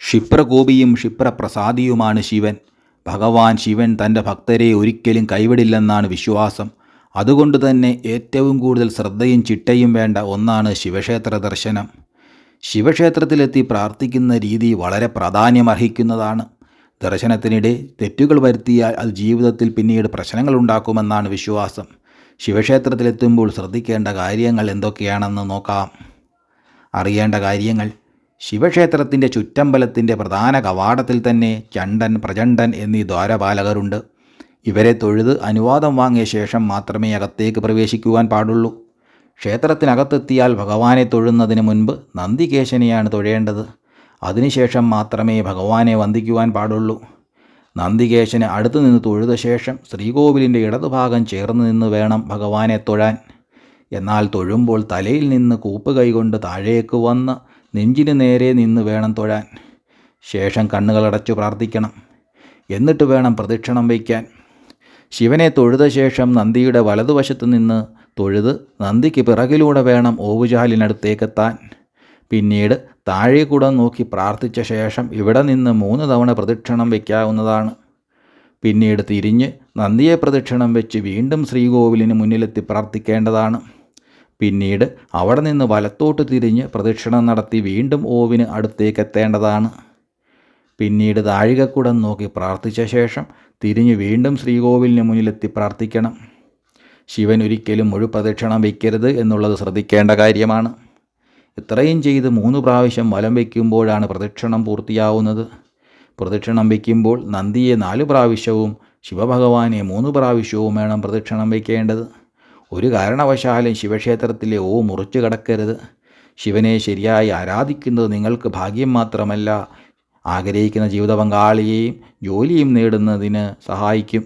ക്ഷിപ്രകോപിയും ക്ഷിപ്രപ്രസാദിയുമാണ് ശിവൻ. ഭഗവാൻ ശിവൻ തന്റെ ഭക്തരെ ഒരിക്കലും കൈവിടില്ലെന്നാണ് വിശ്വാസം. അതുകൊണ്ട് തന്നെ ഏറ്റവും കൂടുതൽ ശ്രദ്ധയും ചിട്ടയും വേണ്ട ഒന്നാണ് ശിവക്ഷേത്ര ദർശനം. ശിവക്ഷേത്രത്തിലെത്തി പ്രാർത്ഥിക്കുന്ന രീതി വളരെ പ്രാധാന്യമർഹിക്കുന്നതാണ്. ദർശനത്തിനിടെ തെറ്റുകൾ വരുത്തിയാൽ അത് ജീവിതത്തിൽ പിന്നീട് പ്രശ്നങ്ങൾ ഉണ്ടാക്കുമെന്നാണ് വിശ്വാസം. ശിവക്ഷേത്രത്തിലെത്തുമ്പോൾ ശ്രദ്ധിക്കേണ്ട കാര്യങ്ങൾ എന്തൊക്കെയാണെന്ന് നോക്കാം. അറിയേണ്ട കാര്യങ്ങൾ. ശിവക്ഷേത്രത്തിന്റെ ചുറ്റമ്പലത്തിന്റെ പ്രധാന കവാടത്തിൽ തന്നെ ചണ്ടൻ പ്രചണ്ഡൻ എന്നീ ദ്വാരപാലകരുണ്ട്. ഇവരെ തൊഴുത് അനുവാദം വാങ്ങിയ ശേഷം മാത്രമേ അകത്തേക്ക് പ്രവേശിക്കുവാൻ പാടുള്ളൂ. ക്ഷേത്രത്തിനകത്തെത്തിയാൽ ഭഗവാനെ തൊഴുന്നതിന് മുൻപ് നന്ദികേശനെയാണ് തൊഴേണ്ടത്. അതിനുശേഷം മാത്രമേ ഭഗവാനെ വന്ദിക്കുവാൻ പാടുള്ളൂ. നന്ദികേശന് അടുത്തു നിന്ന് തൊഴുത ശേഷം ശ്രീകോവിലിന്റെ ഇടതുഭാഗം ചേർന്ന് നിന്ന് വേണം ഭഗവാനെ തൊഴാൻ. എന്നാൽ തൊഴുമ്പോൾ തലയിൽ നിന്ന് കൂപ്പ് കൈകൊണ്ട് താഴേക്ക് വന്ന് നെഞ്ചിന് നേരെ നിന്ന് വേണം തൊഴാൻ. ശേഷം കണ്ണുകളടച്ചു പ്രാർത്ഥിക്കണം. എന്നിട്ട് വേണം പ്രദക്ഷിണം വയ്ക്കാൻ. ശിവനെ തൊഴുത ശേഷം നന്ദിയുടെ വലതുവശത്ത് നിന്ന് തൊഴുത് നന്ദിക്ക് പിറകിലൂടെ വേണം ഓവുചാലിനടുത്തേക്കെത്താൻ. പിന്നീട് താഴെ കൂടെ നോക്കി പ്രാർത്ഥിച്ച ശേഷം ഇവിടെ നിന്ന് മൂന്ന് തവണ പ്രദക്ഷിണം വയ്ക്കാവുന്നതാണ്. പിന്നീട് തിരിഞ്ഞ് നന്ദിയെ പ്രദക്ഷിണം വെച്ച് വീണ്ടും ശ്രീകോവിലിന് മുന്നിലെത്തി പ്രാർത്ഥിക്കേണ്ടതാണ്. പിന്നീട് അവിടെ നിന്ന് വലത്തോട്ട് തിരിഞ്ഞ് പ്രദക്ഷിണം നടത്തി വീണ്ടും ഓവിന് അടുത്തേക്ക് എത്തേണ്ടതാണ്. പിന്നീട് താഴികക്കുടം നോക്കി പ്രാർത്ഥിച്ച ശേഷം തിരിഞ്ഞ് വീണ്ടും ശ്രീകോവിലിന് മുന്നിലെത്തി പ്രാർത്ഥിക്കണം. ശിവൻ ഒരിക്കലും മുഴുപ്രദക്ഷിണം വയ്ക്കരുത് എന്നുള്ളത് ശ്രദ്ധിക്കേണ്ട കാര്യമാണ്. ഇത്രയും ചെയ്ത് മൂന്ന് പ്രാവശ്യം വലം വയ്ക്കുമ്പോഴാണ് പ്രദക്ഷിണം പൂർത്തിയാവുന്നത്. പ്രദക്ഷിണം വയ്ക്കുമ്പോൾ നന്ദിയെ നാല് പ്രാവശ്യവും ശിവഭഗവാനെ മൂന്ന് പ്രാവശ്യവും വേണം പ്രദക്ഷിണം വയ്ക്കേണ്ടത്. ഒരു കാരണവശാലും ശിവക്ഷേത്രത്തിലെ ഓ മുറിച്ചു കടക്കരുത്. ശിവനെ ശരിയായി ആരാധിക്കുന്നത് നിങ്ങൾക്ക് ഭാഗ്യം മാത്രമല്ല. ആഗ്രഹിക്കുന്ന ജീവിത പങ്കാളിയെയും ജോലിയും നേടുന്നതിന് സഹായിക്കും.